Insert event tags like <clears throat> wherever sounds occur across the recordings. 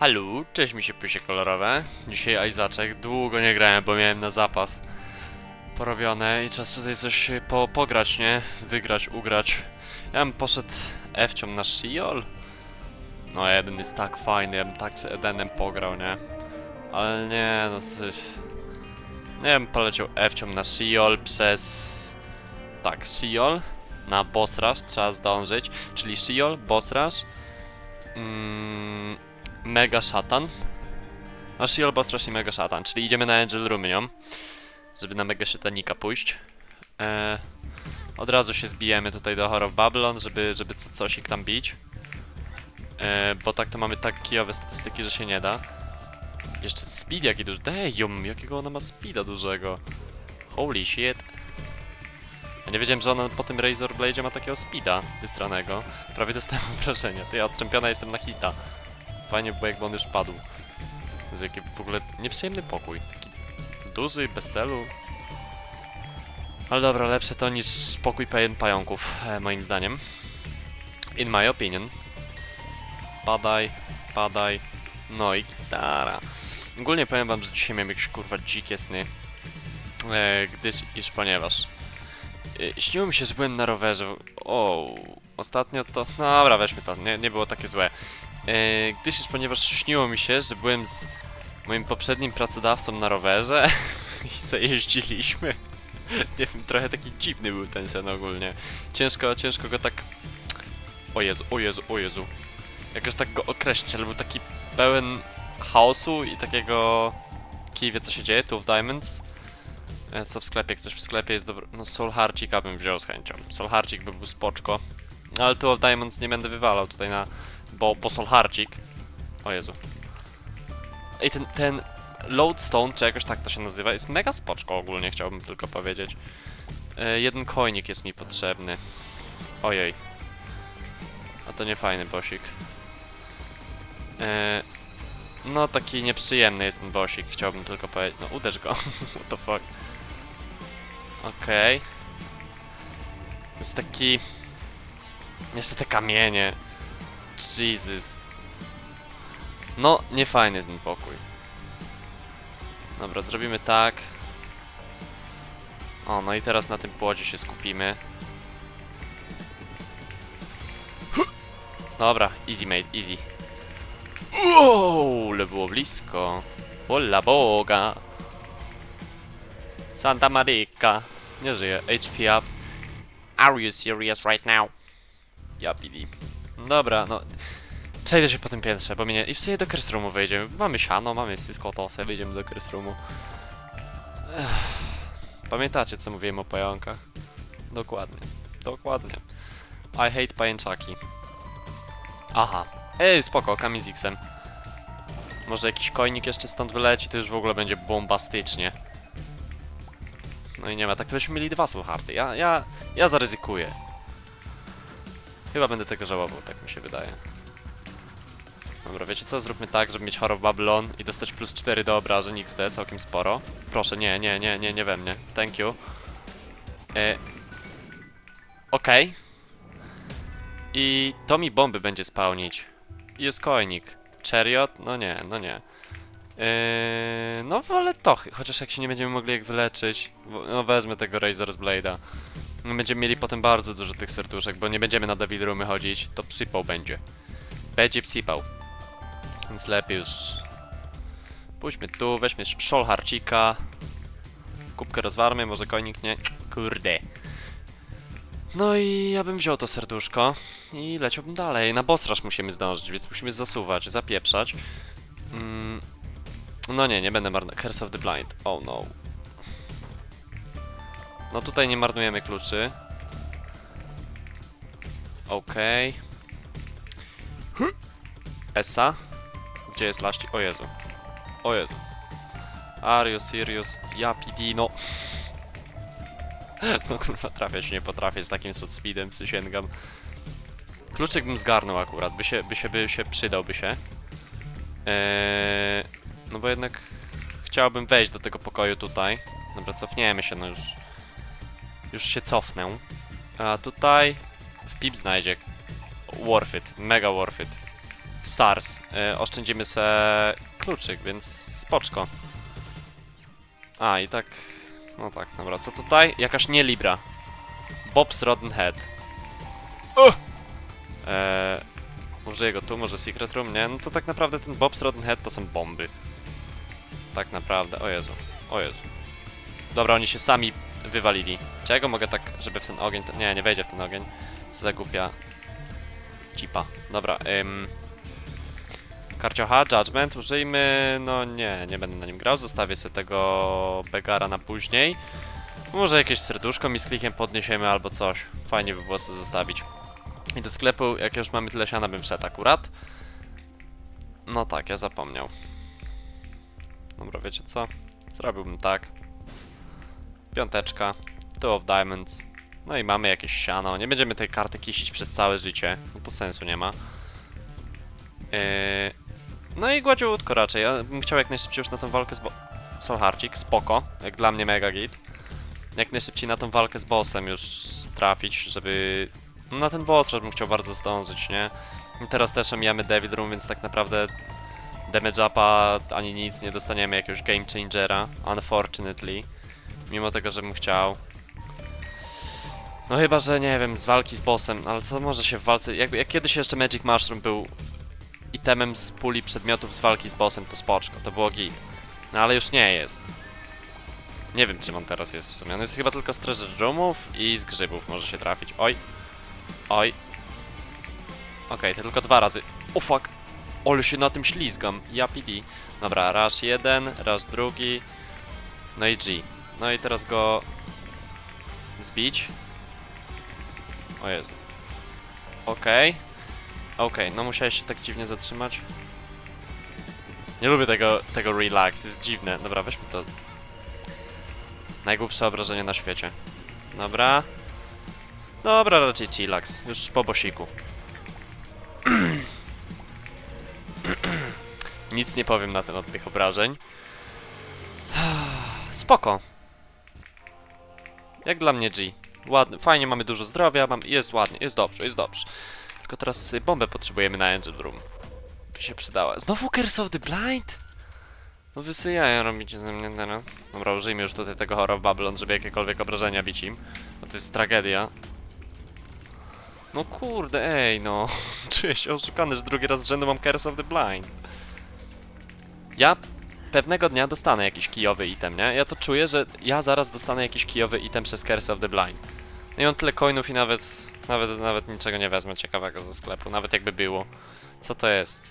Halo, cześć mi się pysie kolorowe. Dzisiaj Izaczek. Długo nie grałem, bo miałem na zapas porobione i czas tutaj coś po, pograć, nie? Wygrać, ugrać. Ja bym poszedł F-cią na Shiol. No jeden jest tak fajny, ja bym tak z Edenem pograł, nie? Ale nie, no coś... Nie wiem, poleciał F-cią na Shiol przez... Tak, Shiol na Boss Rush trzeba zdążyć, czyli Shiol, Boss Rush, mm, Mega Szatan. A Shiol, Boss i Mega Szatan, czyli idziemy na Angel Room żeby na Mega Szatanika pójść. E, od razu się zbijemy tutaj do Horror Babylon, żeby, żeby co, coś tam bić. E, bo tak to mamy tak kijowe statystyki, że się nie da. Jeszcze speed jaki duży. Dejum, jakiego ona ma speeda dużego. Holy shit. Ja nie wiedziałem, że ona po tym Razor Blade ma takiego speeda wystranego. Prawie dostałem <laughs> wrażenie. Ty, ja od czempiona jestem na hita. Fajnie było jakby on już padł. Z jaki w ogóle nieprzyjemny pokój. Taki duży, bez celu. Ale dobra, lepsze to niż spokój pełen pająków, e, moim zdaniem. In my opinion. Padaj, padaj. No i gitara. Ogólnie powiem wam, że dzisiaj miałem jakieś kurwa dzikie sny. E, gdyż, iż ponieważ... E, śniło mi się, że byłem na rowerze. O, ostatnio to... No dobra, weźmy to, nie, nie było takie złe. E, gdyż, iż ponieważ śniło mi się, że byłem z moim poprzednim pracodawcą na rowerze <laughs> i zajeździliśmy. Nie wiem, trochę taki dziwny był ten sen ogólnie. Ciężko, ciężko go tak... O Jezu, o Jezu, o Jezu. Jakoś tak go określić, ale był taki pełen chaosu i takiego... Kij wie co się dzieje, tu of Diamonds. E, Co w sklepie, coś w sklepie jest dobro... No Soul Harcika bym wziął z chęcią. Soul Harcik by był spoczko. No, Ale tu of Diamonds nie będę wywalał tutaj na... Bo, bo Soul Harcik... O Jezu. I ten, ten Lodestone, czy jakoś tak to się nazywa, jest mega spoczko ogólnie, chciałbym tylko powiedzieć. E, jeden coinik jest mi potrzebny. Ojej. A to nie fajny bosik. E, no taki nieprzyjemny jest ten bosik, chciałbym tylko powiedzieć. No uderz go. <laughs> What the fuck. Okej. Jest taki... Te kamienie. Jesus. No, niefajny ten pokój. Dobra, zrobimy tak. O, no i teraz na tym płodzie się skupimy. Dobra, easy mate, easy. Wow, ale było blisko. Ola boga. Santa Maryka. Nie żyje. HP up. Are you serious right now? Ja PD. Dobra, no. Przejdę się po tym piętrze, bo mnie... I w sumie do Curse Roomu wejdziemy. Mamy siano, mamy syskotosę, wyjdziemy do Curse Roomu. Pamiętacie, co mówiłem o pająkach? Dokładnie. Dokładnie. I hate pajęczaki. Aha. Ej, spoko, X-em. Może jakiś kojnik jeszcze stąd wyleci, to już w ogóle będzie bombastycznie. No i nie ma, tak to byśmy mieli dwa słucharty. Ja, ja, ja zaryzykuję. Chyba będę tego żałował, tak mi się wydaje. Dobra, wiecie co? Zróbmy tak, żeby mieć Horror Babylon i dostać plus 4 do obrażeń XD, całkiem sporo. Proszę, nie, nie, nie, nie, nie we mnie. Thank you. E... Okej. I to mi bomby będzie spełnić. Jest coinik. Chariot? No nie, no nie. Yy, no wolę to, ch- chociaż jak się nie będziemy mogli jak wyleczyć, no wezmę tego Razor's Blade'a. Będziemy mieli potem bardzo dużo tych serduszek, bo nie będziemy na David Roomy chodzić, to psypał będzie. Będzie psypał. Więc lepiej już... Pójdźmy tu, weźmy szol harcika. Kubkę rozwarmy, może konik nie... Kurde. No i ja bym wziął to serduszko i leciałbym dalej. Na boss rush musimy zdążyć, więc musimy zasuwać, zapieprzać. Mm. No nie, nie będę marnować. Curse of the Blind. Oh no. No tutaj nie marnujemy kluczy. Okej. Essa. Gdzie jest laści? O Jezu. O Jezu. Are you serious? Ja PD, <laughs> no. Kurwa, trafiać nie potrafię z takim shot speedem, przysięgam. Kluczyk bym zgarnął akurat, by się, by się, by się przydałby się. Eee, no bo jednak chciałbym wejść do tego pokoju tutaj. Dobra, cofniemy się, no już. Już się cofnę. A tutaj w pip znajdzie. Worth it, mega worth it. Stars. E, oszczędzimy se kluczyk, więc spoczko. A, i tak... No tak, dobra, co tutaj? Jakaś nie Libra. Bob's Rotten Head. Eee, użyję go tu, może Secret Room? Nie, no to tak naprawdę ten Bob's Rotten Head to są bomby. Tak naprawdę, o Jezu, o Jezu. Dobra, oni się sami wywalili. Czego mogę tak, żeby w ten ogień... Nie, nie wejdzie w ten ogień. Co za głupia cipa. Dobra, ym... Karciocha, Judgment, użyjmy... No nie, nie będę na nim grał, zostawię sobie tego Begara na później. Może jakieś serduszko mi z klikiem podniesiemy albo coś. Fajnie by było sobie zostawić. I do sklepu, jak już mamy tyle siana, bym wszedł akurat. No tak, ja zapomniał. Dobra, wiecie co? Zrobiłbym tak. Piąteczka. Two of Diamonds. No i mamy jakieś siano. Nie będziemy tej karty kisić przez całe życie. No to sensu nie ma. Yy... No i gładziutko raczej. Ja bym chciał jak najszybciej już na tą walkę z. Solharcik, spoko. Jak dla mnie mega git. Jak najszybciej na tą walkę z bossem już trafić, żeby... No na ten boss bym chciał bardzo zdążyć, nie? I teraz też omijamy David Room, więc tak naprawdę damage upa ani nic, nie dostaniemy jakiegoś game changera, unfortunately. Mimo tego, że bym chciał. No chyba, że nie wiem, z walki z bossem, ale co może się w walce... Jak, jak kiedyś jeszcze Magic Mushroom był itemem z puli przedmiotów z walki z bossem, to spoczko, to było git. No ale już nie jest. Nie wiem, czym on teraz jest w sumie. On jest chyba tylko z treasure roomów i z grzybów może się trafić. Oj. Oj. Okej, to tylko dwa razy. O fuck. Ole się na tym ślizgam. Ja PD. Dobra, raz jeden, raz drugi. No i G. No i teraz go zbić. O Jezu. Okej. Okej, no musiałeś się tak dziwnie zatrzymać. Nie lubię tego, tego relax, jest dziwne. Dobra, weźmy to. Najgłupsze obrażenie na świecie. Dobra. Dobra, raczej chillax. Już po bosiku. <clears throat> Nic nie powiem na temat tych obrażeń. <sighs> Spoko. Jak dla mnie G. Ładny, fajnie, mamy dużo zdrowia, mam, jest ładnie, jest dobrze, jest dobrze. Tylko teraz bombę potrzebujemy na Angel Room. By się przydała. Znowu Curse of the Blind? No wysyjają robicie ze mnie teraz. Dobra, użyjmy już tutaj tego Horror Babylon, żeby jakiekolwiek obrażenia bić im. Bo to jest tragedia. No kurde, ej no. <laughs> Czuję się oszukany, że drugi raz z rzędu mam Curse of the Blind. Ja pewnego dnia dostanę jakiś kijowy item, nie? Ja to czuję, że ja zaraz dostanę jakiś kijowy item przez Curse of the Blind. No i mam tyle coinów i nawet, nawet, nawet niczego nie wezmę ciekawego ze sklepu, nawet jakby było. Co to jest?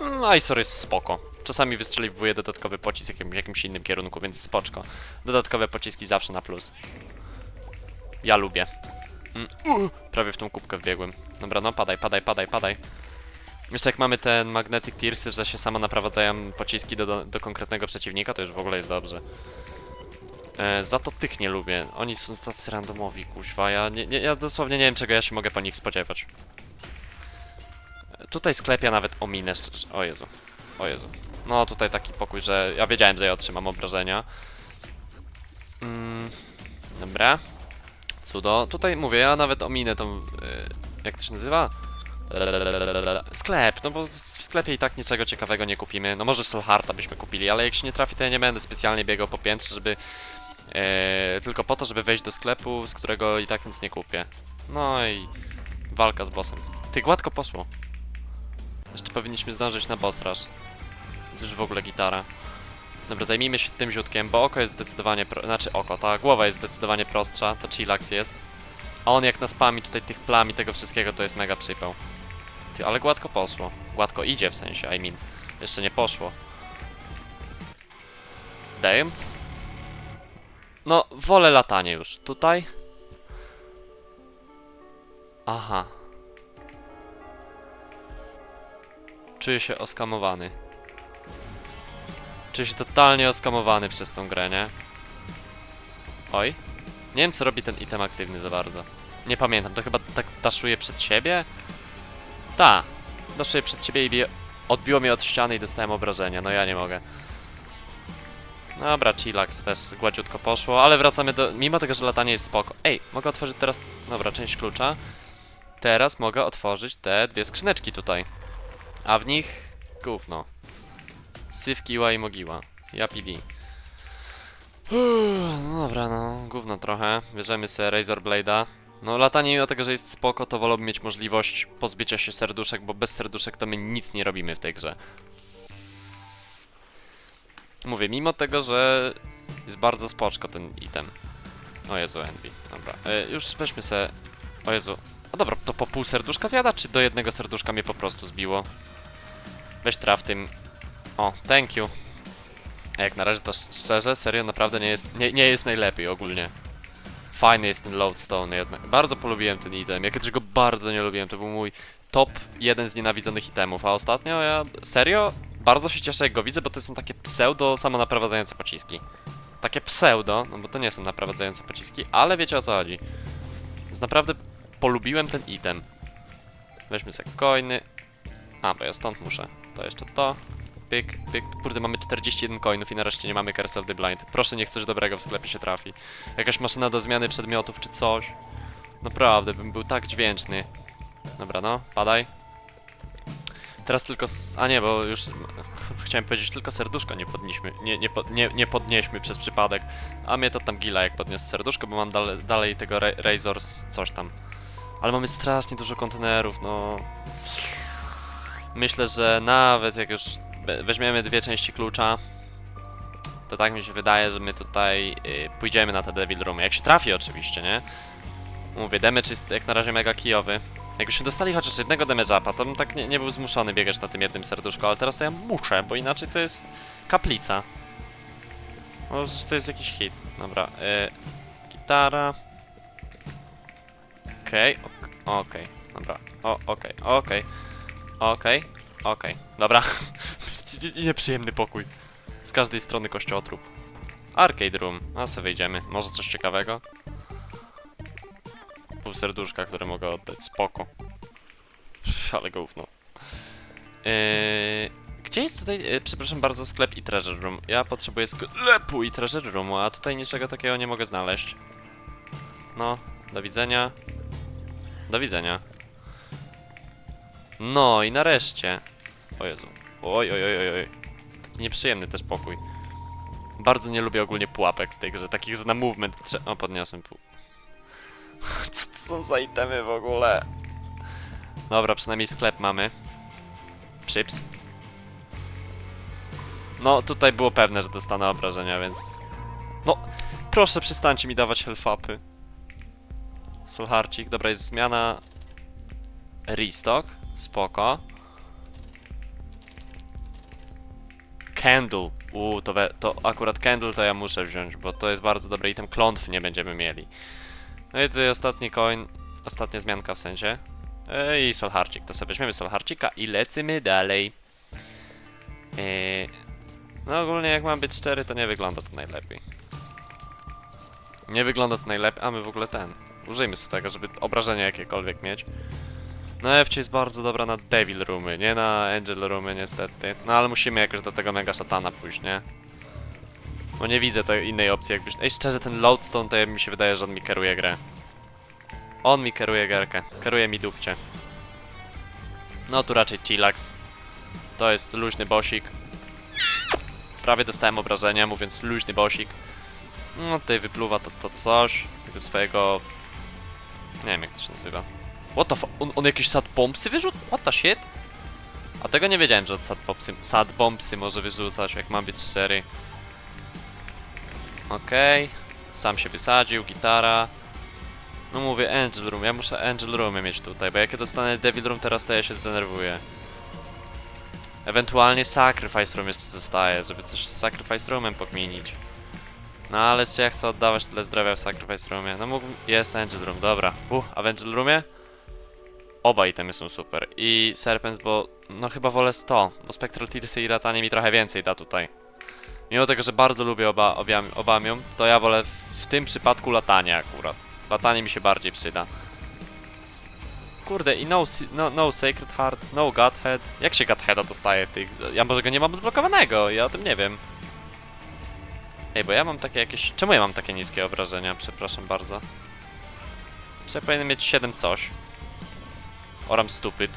Mm, Isor jest spoko. Czasami wystrzeliwuje dodatkowy pocisk w jakimś, innym kierunku, więc spoczko. Dodatkowe pociski zawsze na plus. Ja lubię. Mm, prawie w tą kubkę wbiegłem. Dobra, no padaj, padaj, padaj, padaj. Jeszcze jak mamy ten Magnetic Tearsy, że się samo naprowadzają pociski do, do, do konkretnego przeciwnika, to już w ogóle jest dobrze. E, za to tych nie lubię. Oni są tacy randomowi, kuźwa. Ja, nie, nie, ja dosłownie nie wiem, czego ja się mogę po nich spodziewać. E, Tutaj sklep ja nawet ominę szczerze. O Jezu. O Jezu. No tutaj taki pokój, że ja wiedziałem, że ja otrzymam obrażenia. Mm, dobra. Cudo. Tutaj mówię, ja nawet ominę tą... y, jak to się nazywa? Sklep, no bo w sklepie i tak niczego ciekawego nie kupimy. No może Solharta byśmy kupili, ale jak się nie trafi, to ja nie będę specjalnie biegał po piętrze, żeby... e, tylko po to, żeby wejść do sklepu, z którego i tak nic nie kupię. No i... Walka z bossem. Ty, gładko poszło. Jeszcze powinniśmy zdążyć na boss rush. Już w ogóle gitara. Dobra, zajmijmy się tym ziutkiem, bo oko jest zdecydowanie, pro... znaczy oko, ta głowa jest zdecydowanie prostsza, to chillax jest. A on jak nas spami tutaj tych plam i tego wszystkiego, to jest mega przypał. Ale gładko poszło. Gładko idzie w sensie, I mean. Jeszcze nie poszło. Dame? No, wolę latanie już. Tutaj? Aha. Czuję się oskamowany. Czuję się totalnie oskamowany przez tą grę, nie? Oj. Nie wiem, co robi ten item aktywny za bardzo. Nie pamiętam, to chyba tak daszuje przed siebie? Ta. Daszuję przed siebie i odbiło mnie od ściany i dostałem obrażenia. No ja nie mogę. Dobra, chillax też gładziutko poszło, ale wracamy do... Mimo tego, że latanie jest spoko. Ej, mogę otworzyć teraz... Dobra, część klucza. Teraz mogę otworzyć te dwie skrzyneczki tutaj. A w nich gówno. Syf, kiła i mogiła. Ja PD. Uff, No dobra, no, gówno trochę. Bierzemy sobie Razor Blade'a. No, latanie mimo tego, że jest spoko, to wolałbym mieć możliwość pozbycia się serduszek, bo bez serduszek to my nic nie robimy w tej grze. Mówię, mimo tego, że jest bardzo spoczko ten item. O Jezu, Envy. Dobra, e, już weźmy se... O Jezu. No dobra, to po pół serduszka zjada, czy do jednego serduszka mnie po prostu zbiło? Weź traf tym. O, thank you. A jak na razie to sz- szczerze, serio, naprawdę nie jest, nie, nie jest najlepiej ogólnie. Fajny jest ten Lodestone jednak. Bardzo polubiłem ten item. Ja kiedyś go bardzo nie lubiłem. To był mój top jeden z nienawidzonych itemów. A ostatnio ja serio bardzo się cieszę jak go widzę, bo to są takie pseudo samonaprowadzające pociski. Takie pseudo, no bo to nie są naprowadzające pociski, ale wiecie o co chodzi. Więc naprawdę polubiłem ten item. Weźmy sobie coiny. A, bo ja stąd muszę. To jeszcze to. Pyk, pyk. Kurde, mamy 41 coinów i nareszcie nie mamy Curse of the Blind. Proszę, niech coś dobrego w sklepie się trafi. Jakaś maszyna do zmiany przedmiotów czy coś. Naprawdę, bym był tak dźwięczny. Dobra, no, padaj. Teraz tylko. A nie, bo już. <laughs> Chciałem powiedzieć, tylko serduszko nie podnieśmy. Nie, nie, nie, nie podnieśmy przez przypadek. A mnie to tam gila jak podniósł serduszko, bo mam dalej, tego ra Razor z coś tam. Ale mamy strasznie dużo kontenerów, no. Myślę, że nawet jak już weźmiemy dwie części klucza, to tak mi się wydaje, że my tutaj y, pójdziemy na te Devil Roomy. Jak się trafi oczywiście, nie? Mówię, damage jest jak na razie mega kijowy. Jakbyśmy dostali chociaż jednego damage upa, to bym tak nie, nie był zmuszony biegać na tym jednym serduszku, ale teraz to ja muszę, bo inaczej to jest kaplica. No, to jest jakiś hit. Dobra, y, gitara. Okej, ok- okej, dobra. O, okej, okej. Okej, okej, dobra. <laughs> Nieprzyjemny pokój. Z każdej strony kościotrup. Arcade room, a se wejdziemy. Może coś ciekawego? Pół serduszka, które mogę oddać, spoko. Ale gówno. Yy, gdzie jest tutaj, yy, przepraszam bardzo, sklep i treasure room? Ja potrzebuję sklepu i treasure roomu, a tutaj niczego takiego nie mogę znaleźć. No, do widzenia. Do widzenia. No i nareszcie. O Jezu. Oj, oj, oj, oj. Taki nieprzyjemny też pokój. Bardzo nie lubię ogólnie pułapek w tej grze, takich, że na movement trze- O, podniosłem pół. <laughs> Co to są za itemy w ogóle? Dobra, przynajmniej sklep mamy. Chips. No, tutaj było pewne, że dostanę obrażenia, więc... No, proszę przestańcie mi dawać health upy. Solharcik, dobra, jest zmiana... Restock, spoko. Candle, uuu, to, to akurat Candle to ja muszę wziąć, bo to jest bardzo dobry item, klątw nie będziemy mieli. No i tutaj ostatni coin, ostatnia zmianka w sensie. I Solharcik, to sobie weźmiemy Solharcika i lecimy dalej. Eee, no ogólnie jak mam być szczery, to nie wygląda to najlepiej. Nie wygląda to najlepiej, a my w ogóle ten. Użyjmy z tego, żeby obrażenia jakiekolwiek mieć. No Ewcie jest bardzo dobra na Devil Roomy, nie na Angel Roomy niestety. No ale musimy jakoś do tego Mega Satana pójść, nie? Bo nie widzę tej innej opcji jakbyś... Ej, szczerze, ten Lodestone to ja- mi się wydaje, że on mi kieruje grę. On mi kieruje gierkę. Kieruje mi dupcie. No tu raczej Chillax. To jest luźny bosik. Prawie dostałem obrażenia, mówiąc luźny bosik. No tutaj wypluwa to, to coś. Tego swojego... Nie wiem jak to się nazywa. What the fu- on, on jakieś sad bombsy wyrzuca? What the shit? A tego nie wiedziałem, że od sad bombsy, sad bombsy może wyrzucać, jak mam być szczery. Okej. Sam się wysadził, gitara. No mówię Angel Room, ja muszę Angel Roomy mieć tutaj, bo jak ja dostanę Devil Room teraz, to ja się zdenerwuję. Ewentualnie Sacrifice Room jeszcze zostaje, żeby coś z Sacrifice Roomem pokminić. No ale czy ja chcę oddawać tyle zdrowia w Sacrifice Roomie? No mógłbym... Jest Angel Room, dobra. Uh, a w Angel Roomie? Oba itemy są super. I Serpent, bo no chyba wolę 100, bo Spectral Tearsy i Ratanie mi trochę więcej da tutaj. Mimo tego, że bardzo lubię oba, obia, obamium, to ja wolę w, tym przypadku latanie akurat. Latanie mi się bardziej przyda. Kurde, i no, no, no Sacred Heart, no Godhead. Jak się Godheada dostaje w tych... Ja może go nie mam odblokowanego, ja o tym nie wiem. Ej, bo ja mam takie jakieś... Czemu ja mam takie niskie obrażenia? Przepraszam bardzo. Przecież powinienem mieć 7 coś. Oram stupid.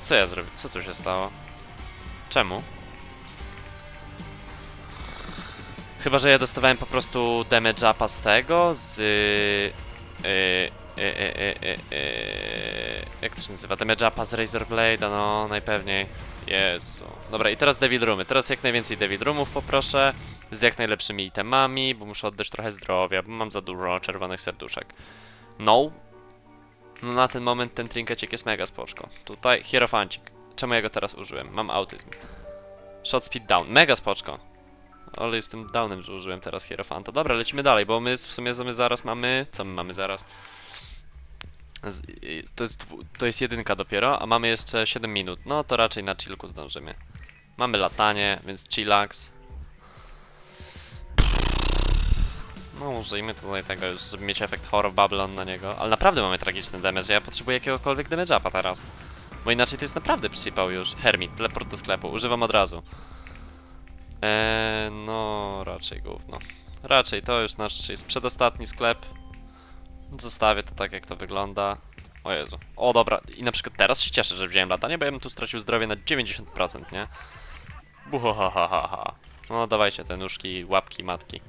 Co ja zrobię? Co tu się stało? Czemu? Chyba, że ja dostawałem po prostu damage upa z tego, z... Yy, yy, yy, yy, yy, jak to się nazywa? Damage upa z Razor Blade'a, no najpewniej. Jezu. Dobra, i teraz Devil Roomy. Teraz jak najwięcej Devil Roomów poproszę, z jak najlepszymi itemami, bo muszę oddać trochę zdrowia, bo mam za dużo czerwonych serduszek. No. No na ten moment ten trinkecik jest mega spoczko. Tutaj hierofancik. Czemu ja go teraz użyłem? Mam autyzm. Shot speed down. Mega spoczko. Ale jestem downem, że użyłem teraz hierofanta. Dobra, lecimy dalej, bo my w sumie my zaraz mamy... Co my mamy zaraz? To, jest to jest jedynka dopiero, a mamy jeszcze 7 minut. No to raczej na chillku zdążymy. Mamy latanie, więc chillax. No użyjmy tutaj tego już, żeby mieć efekt Horror Babylon na niego. Ale naprawdę mamy tragiczny damage, ja potrzebuję jakiegokolwiek damage upa teraz. Bo inaczej to jest naprawdę przypał już. Hermit, teleport do sklepu, używam od razu. Eee, no raczej gówno. Raczej to już nasz jest przedostatni sklep. Zostawię to tak jak to wygląda. O Jezu. O dobra, i na przykład teraz się cieszę, że wziąłem latanie, bo ja bym tu stracił zdrowie na 90%, nie? Buhohahaha. No dawajcie te nóżki, łapki, matki.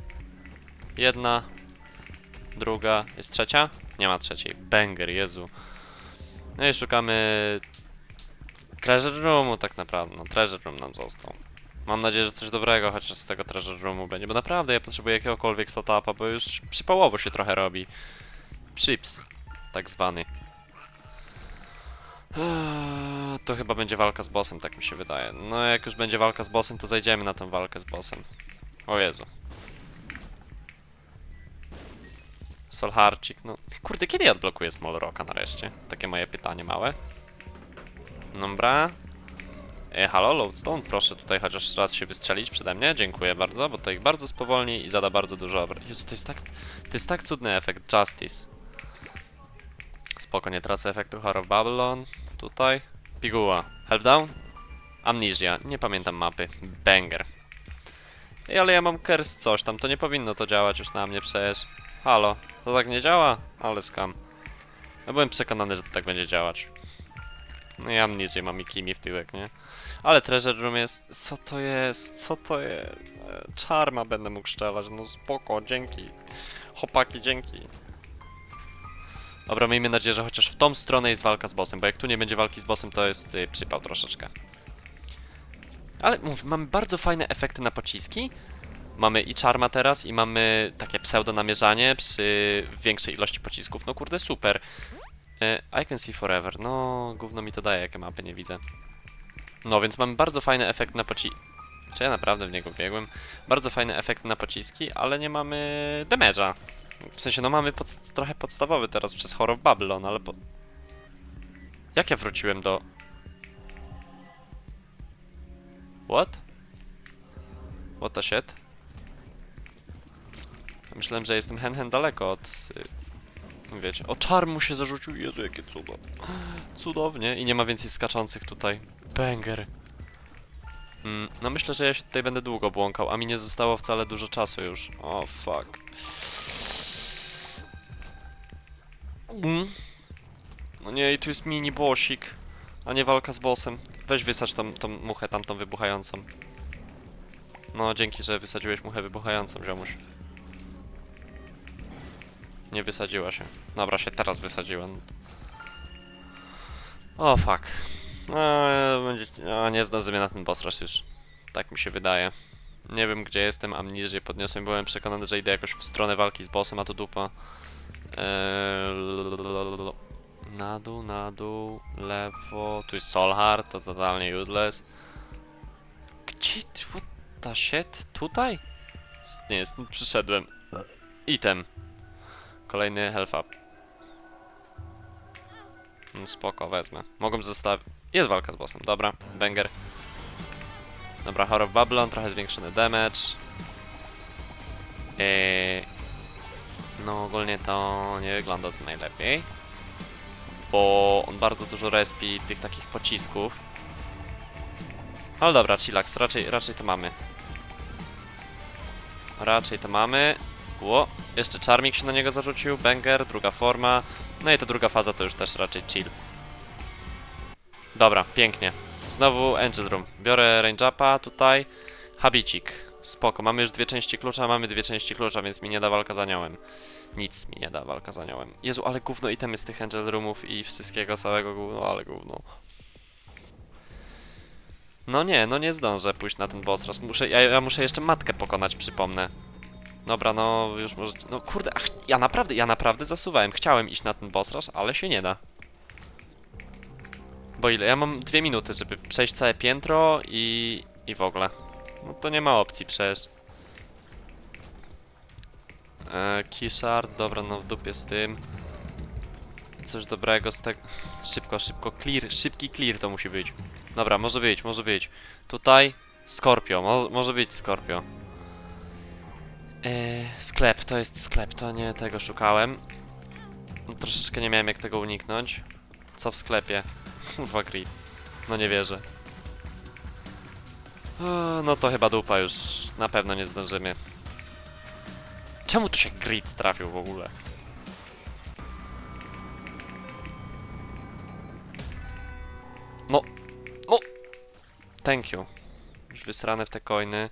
Jedna. Druga. Jest trzecia? Nie ma trzeciej. Banger, Jezu. No i szukamy... Treasure Roomu tak naprawdę. No Treasure Room nam został. Mam nadzieję, że coś dobrego chociaż z tego Treasure Roomu będzie, bo naprawdę ja potrzebuję jakiegokolwiek statupa, bo już przypałowo się trochę robi. Chips, tak zwany. Eee, To chyba będzie walka z bossem, tak mi się wydaje. No jak już będzie walka z bossem, to zajdziemy na tę walkę z bossem. O Jezu. Solharcik, no... Kurde, kiedy ja odblokuję Small Rocka nareszcie? Takie moje pytanie małe. Dobra. E, halo, Lodestone, proszę tutaj chociaż raz się wystrzelić przede mnie, dziękuję bardzo, bo to ich bardzo spowolni i zada bardzo dużo obra... Jezu, to jest tak... To jest tak cudny efekt, Justice. Spoko, nie tracę efektu Horror Babylon. Tutaj. Piguła. Help down? Amnesia. Nie pamiętam mapy. Banger. Ej, ale ja mam curse coś tam, to nie powinno to działać już na mnie przecież. Halo, to tak nie działa? Ale skam. Ja byłem przekonany, że to tak będzie działać. No ja niżej mam i kimi w tyłek, nie? Ale Treasure Room jest... Co to jest? Co to jest? E, Czarma będę mógł strzelać, no spoko, dzięki. Chłopaki, dzięki. Dobra, miejmy nadzieję, że chociaż w tą stronę jest walka z bossem, bo jak tu nie będzie walki z bossem, to jest y, przypał troszeczkę. Ale mów, mamy bardzo fajne efekty na pociski. Mamy i czarma teraz, i mamy takie pseudo namierzanie przy większej ilości pocisków. No kurde, super. E, I can see forever. No, gówno mi to daje, jakie mapy nie widzę. No, więc mamy bardzo fajny efekt na poci... Czy ja naprawdę w niego biegłem? Bardzo fajny efekt na pociski, ale nie mamy damage'a. W sensie, no mamy pod, trochę podstawowy teraz przez Horror Babylon, ale po... Jak ja wróciłem do... What? What the shit? Myślałem, że jestem hen hen daleko od... y, Wiecie, o czar mu się zarzucił, Jezu, jakie cudo. Cudownie i nie ma więcej skaczących tutaj. Banger. Mm, no myślę, że ja się tutaj będę długo błąkał, a mi nie zostało wcale dużo czasu już. O fuck. Mm. No nie, i tu jest mini bossik, a nie walka z bossem. Weź wysać tą, tą muchę tamtą wybuchającą. No, dzięki, że wysadziłeś muchę wybuchającą, ziomuś. Nie wysadziła się. Dobra, się teraz wysadziła. O, fuck. No, będzie... A, nie zdążymy na ten boss rush już. Tak mi się wydaje. Nie wiem, gdzie jestem, amnizję podniosłem. Byłem przekonany, że idę jakoś w stronę walki z bossem, a to dupa. Eee, na dół, na dół, lewo. Tu jest Solhard, to totalnie useless. Gdzie? What the shit? Tutaj? Nie, stąd przyszedłem. Item. Kolejny health up. No spoko, wezmę. Mogą zostawić. Jest walka z bossem, dobra, banger. Dobra, Horror Babylon, trochę zwiększony damage. Eee, no ogólnie to nie wygląda to najlepiej. Bo on bardzo dużo respi tych takich pocisków. Ale dobra, chillax, raczej, raczej to mamy. Raczej to mamy. Ło, jeszcze Charmik się na niego zarzucił, banger, druga forma. No i ta druga faza to już też raczej chill. Dobra, pięknie. Znowu Angel Room. Biorę Range Upa tutaj. Habicik. Spoko, mamy już dwie części klucza, mamy dwie części klucza, więc mi nie da walka z aniołem. Nic mi nie da walka z aniołem. Jezu, ale gówno itemy z tych Angel Roomów i wszystkiego całego gówno, ale gówno. No nie, no nie zdążę pójść na ten boss raz. Muszę, ja, ja muszę jeszcze matkę pokonać, przypomnę. Dobra, no już może. No kurde, ach, ja naprawdę, ja naprawdę zasuwałem. Chciałem iść na ten boss rush, ale się nie da. Bo ile? Ja mam dwie minuty, żeby przejść całe piętro i. i w ogóle. No to nie ma opcji przecież. E, Kishard, dobra, no w dupie z tym. Coś dobrego z tego. Szybko, szybko, clear, szybki clear to musi być. Dobra, może być, może być. Tutaj Scorpio, mo może być Scorpio. Eee, sklep, to jest sklep, to nie tego szukałem. No, troszeczkę nie miałem jak tego uniknąć. Co w sklepie? <laughs> Kurwa grid. No nie wierzę. O, no to chyba dupa już. Na pewno nie zdążymy. Czemu tu się grid trafił w ogóle? No. No. Thank you. Już wysrane w te coiny.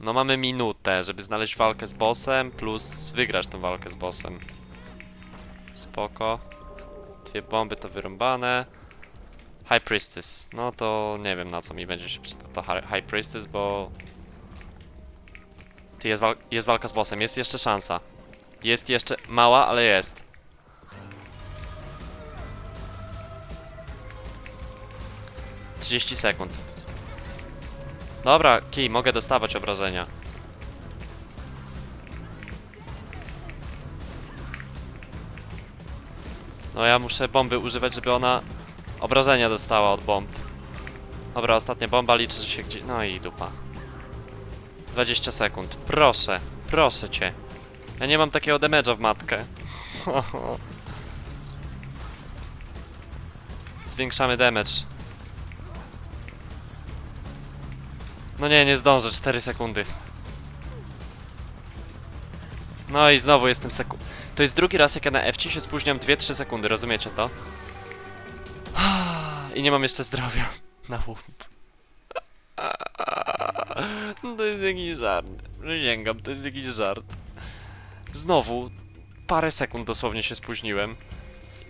No mamy minutę, żeby znaleźć walkę z bossem, plus wygrać tę walkę z bossem. Spoko. Dwie bomby to wyrąbane. High Priestess. No to nie wiem na co mi będzie się przyda to Hi- High Priestess, bo... Ty, jest, wal jest walka z bossem, jest jeszcze szansa. Jest jeszcze mała, ale jest. Trzydzieści sekund. Dobra, kij, mogę dostawać obrażenia. No ja muszę bomby używać, żeby ona obrażenia dostała od bomb. Dobra, ostatnia bomba liczy się gdzie... No i dupa. 20 sekund. Proszę, proszę cię. Ja nie mam takiego damage'a w matkę. <laughs> Zwiększamy damage. No nie, nie zdążę, 4 sekundy. No i znowu jestem sekund. To jest drugi raz, jak ja na FC się spóźniam 2-3 sekundy, rozumiecie to? <sighs> I nie mam jeszcze zdrowia na łup. <laughs> To jest jakiś żart. Przysięgam, to jest jakiś żart. Znowu, parę sekund dosłownie się spóźniłem.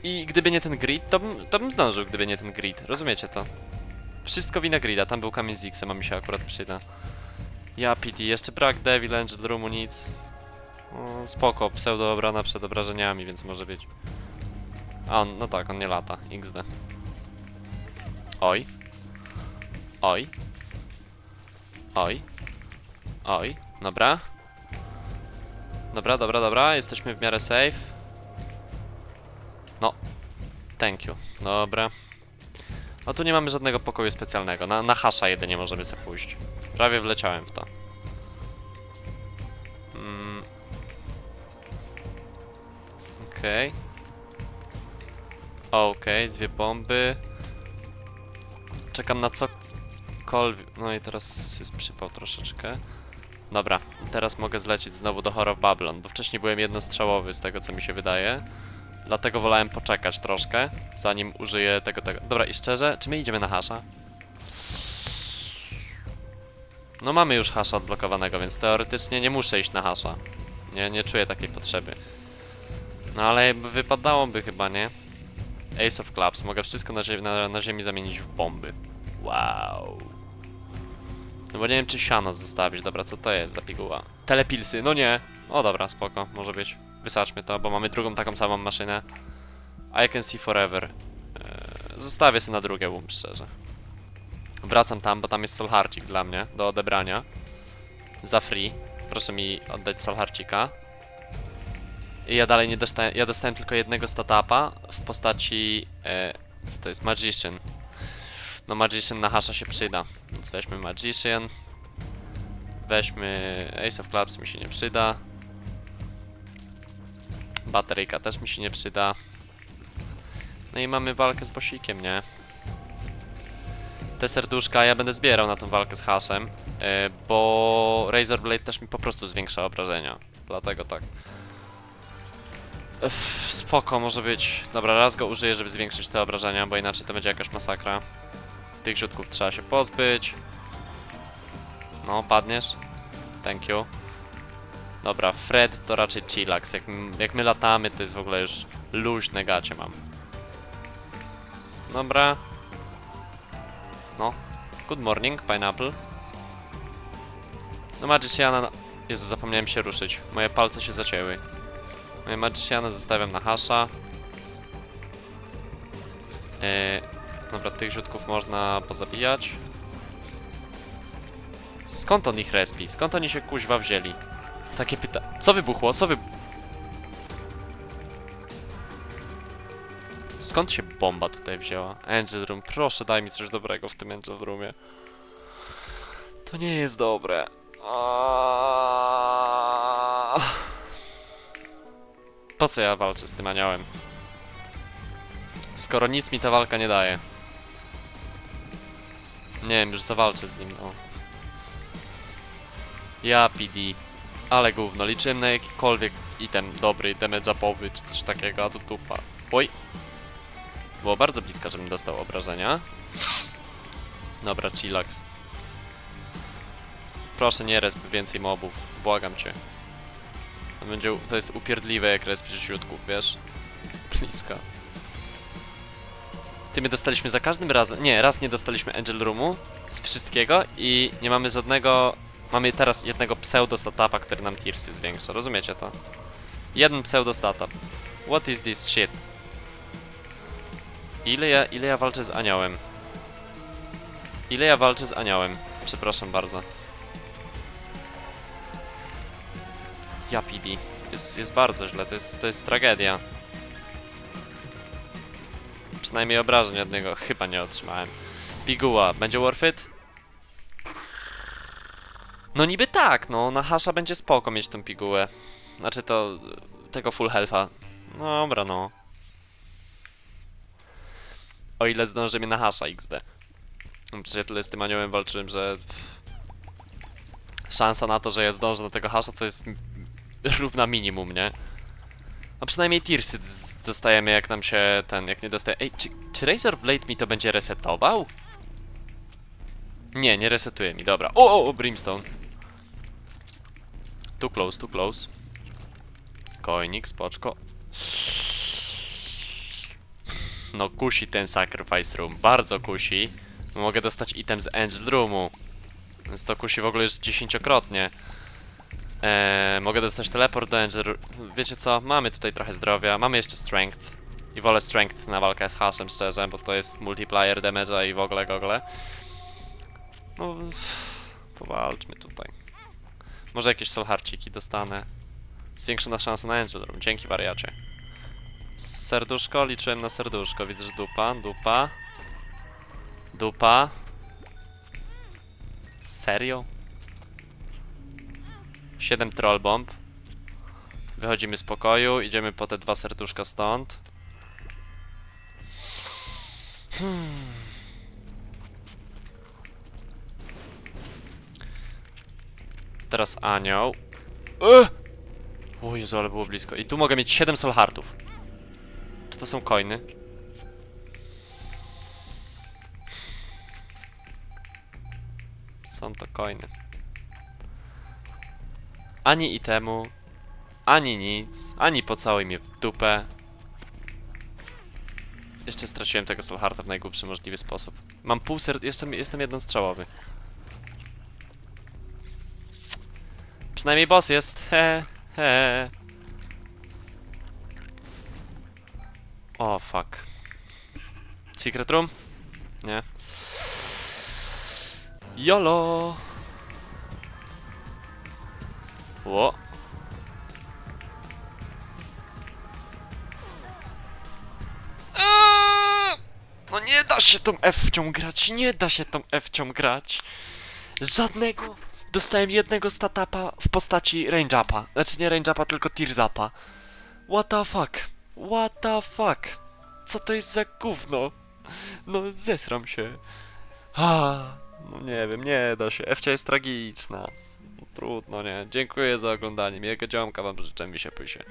I gdyby nie ten grid, to bym, to bym zdążył, gdyby nie ten grid. Rozumiecie to? Wszystko wina grida, tam był kamień z X-em, a mi się akurat przyda. Ja PD, jeszcze brak Devil Angel Roomu, nic. O, spoko, pseudo obrona przed obrażeniami, więc może być. A on, no tak, on nie lata, XD. Oj. Oj. Oj. Oj, dobra. Dobra, dobra, dobra, jesteśmy w miarę safe. No. Thank you. Dobra. No tu nie mamy żadnego pokoju specjalnego. Na, na hasza jedynie możemy sobie pójść. Prawie wleciałem w to. Mm. Okej. Okej, dwie bomby. Czekam na cokolwiek. No i teraz jest przypał troszeczkę. Dobra, teraz mogę zlecieć znowu do Horror Babylon, bo wcześniej byłem jednostrzałowy z tego co mi się wydaje. Dlatego wolałem poczekać troszkę, zanim użyję tego, tego. Dobra, i szczerze, czy my idziemy na hasza? No mamy już hasza odblokowanego, więc teoretycznie nie muszę iść na hasza. Nie, nie czuję takiej potrzeby. No ale wypadałoby chyba, nie? Ace of Clubs, mogę wszystko na, zie na, na ziemi zamienić w bomby. Wow. No bo nie wiem czy siano zostawić, dobra, co to jest za piguła? Telepilsy, no nie. O dobra, spoko, może być. Wysaczmy to, bo mamy drugą taką samą maszynę. I can see forever. Eee, zostawię sobie na drugie łum, szczerze. Wracam tam, bo tam jest solharcik dla mnie, do odebrania. Za free. Proszę mi oddać solharcika. I ja dalej nie dostałem, ja dostałem tylko jednego statapa w postaci, e, co to jest, Magician. No Magician na hasza się przyda, więc weźmy Magician. Weźmy Ace of Clubs, mi się nie przyda. Bateryjka też mi się nie przyda. No i mamy walkę z bosikiem, nie? Te serduszka ja będę zbierał na tą walkę z haszem, e, bo Razor Blade też mi po prostu zwiększa obrażenia. Dlatego tak. Ech, spoko, może być. Dobra, raz go użyję, żeby zwiększyć te obrażenia, bo inaczej to będzie jakaś masakra. Tych rzutków trzeba się pozbyć. No, padniesz. Thank you. Dobra, Fred to raczej chillax. Jak, jak my latamy, to jest w ogóle już luźne gacie mam. Dobra. No. Good morning, pineapple. No Magiciana... na- Jezu, zapomniałem się ruszyć. Moje palce się zacięły. Moje Magiciana zostawiam na hasza. Yy, dobra, tych rzutków można pozabijać. Skąd on ich respi? Skąd oni się kuźwa wzięli? Takie pyta... Co wybuchło? Co wy... Skąd się bomba tutaj wzięła? Angel Room, proszę daj mi coś dobrego w tym Angel Roomie. To nie jest dobre. Po co ja walczę z tym aniołem? Skoro nic mi ta walka nie daje. Nie wiem, już zawalczę z nim, no. Ja PD. Ale gówno, liczyłem na jakikolwiek item dobry, damage upowy czy coś takiego, a tu dupa. Oj. Było bardzo blisko, żebym dostał obrażenia. Dobra, chillax. Proszę nie resp więcej mobów, błagam cię. To będzie, to jest upierdliwe jak respisz środków, wiesz? Bliska. Ty my dostaliśmy za każdym razem, nie, raz nie dostaliśmy Angel Roomu z wszystkiego i nie mamy żadnego, mamy teraz jednego pseudo statapa, który nam tirsy zwiększa, rozumiecie to? Jeden pseudo statap. What is this shit? Ile ja, ile ja walczę z aniołem? Ile ja walczę z aniołem? Przepraszam bardzo. Ja PD. Jest, jest bardzo źle, to jest, to jest tragedia. Przynajmniej obrażeń od niego chyba nie otrzymałem. Piguła, będzie worth it? No niby tak, no na hasza będzie spoko mieć tą pigułę. Znaczy to... tego full healtha. No dobra no. O ile zdąży na hasza XD. Przecież ja tyle z tym aniołem walczyłem, że... Szansa na to, że ja zdążę do tego hasza to jest równa minimum, nie? No przynajmniej tirsy dostajemy jak nam się ten, jak nie dostaje... Ej, czy, czy Razor Blade mi to będzie resetował? Nie, nie resetuje mi, dobra. O, o, o Brimstone. Too close, too close. Koinik, spoczko. No kusi ten Sacrifice Room, bardzo kusi. Mogę dostać item z Angel Roomu. Więc to kusi w ogóle już dziesięciokrotnie. Eee, mogę dostać teleport do Angel Room. Wiecie co? Mamy tutaj trochę zdrowia, mamy jeszcze strength. I wolę strength na walkę z haszem, szczerze, bo to jest multiplier damage'a i w ogóle gogle. No, powalczmy tutaj. Może jakieś solharciki dostanę. Zwiększona szansa na Angel Room, dzięki wariacie. Serduszko, liczyłem na serduszko, widzę, że dupa, dupa. Dupa. Serio? 7 troll bomb. Wychodzimy z pokoju, idziemy po te dwa serduszka stąd. Hmm. Teraz anioł. O Jezu, ale było blisko. I tu mogę mieć 7 soul heartów. Czy to są coiny? Są to coiny. Ani itemu, ani nic, ani pocałuj mnie w dupę. Jeszcze straciłem tego soul hearta w najgłupszy możliwy sposób. Mam pół ser... jeszcze jestem jednostrzałowy. Przynajmniej boss jest. <laughs> He, he. O, fuck. Secret room? Nie. YOLO! Ło. Eee! No nie da się tą F-cią grać, nie da się tą F-cią grać. Żadnego. Dostałem jednego statapa w postaci range-upa. Znaczy nie range-upa, tylko tears-upa. What the fuck? What the fuck? Co to jest za gówno? No zesram się. A, no nie wiem, nie da się. F jest tragiczna. Trudno, nie. Dziękuję za oglądanie. Miłego działka wam życzę, mi się pysie.